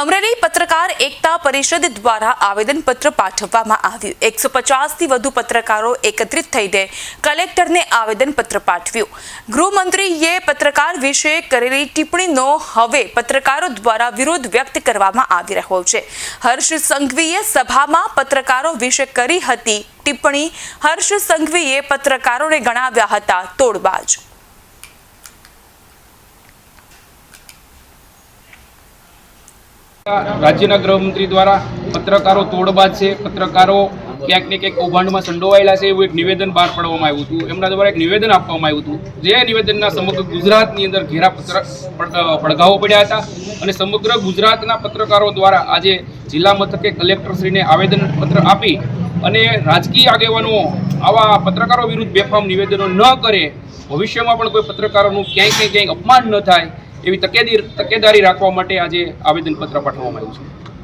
અમરેલી પત્રકાર એકતા પરિષદ દ્વારા આવેદનપત્ર પાઠવવામાં આવ્યું. એકસો પચાસથી વધુ પત્રકારો એકત્રિત થઈને કલેક્ટરને આવેદનપત્ર પાઠવ્યું. ગૃહમંત્રીએ પત્રકાર વિશે કરેલી ટિપ્પણીનો હવે પત્રકારો દ્વારા વિરોધ વ્યક્ત કરવામાં આવી રહ્યો છે. હર્ષ સંઘવીએ સભામાં પત્રકારો વિશે કરી હતી ટિપ્પણી. હર્ષ સંઘવીએ પત્રકારોને ગણાવ્યા હતા તોડબાજ. રાજ્યના ગૃહમંત્રી દ્વારા પત્રકારો તોડબાજ છે. પત્રકારો ક્યાંક ને ક્યાંક કૌભાંડમાં સંડોવાયેલા છે. એવું એક નિવેદન બહાર પાડવામાં આવ્યું હતું. એમના દ્વારા એક નિવેદન આપવામાં આવ્યું હતું. જે નિવેદનના સમગ્ર ગુજરાતની અંદર ઘેરા પત્ર પડ- પડઘાઓ પડ્યા હતા અને સમગ્ર ગુજરાતના પત્રકારો દ્વારા આજે જિલ્લા મથકે કલેક્ટરશ્રીને આવેદનપત્ર આપી અને રાજકીય આગેવાનો આવા પત્રકારો વિરુદ્ધ બેફામ નિવેદનો ન કરે, ભવિષ્યમાં પણ કોઈ પત્રકારોનું ક્યાંય ક્યાંય ક્યાંય અપમાન ન થાય એવી તકેદી તકેદારી રાખવા માટે આજે આવેદનપત્ર પાઠવવામાં આવ્યું છે.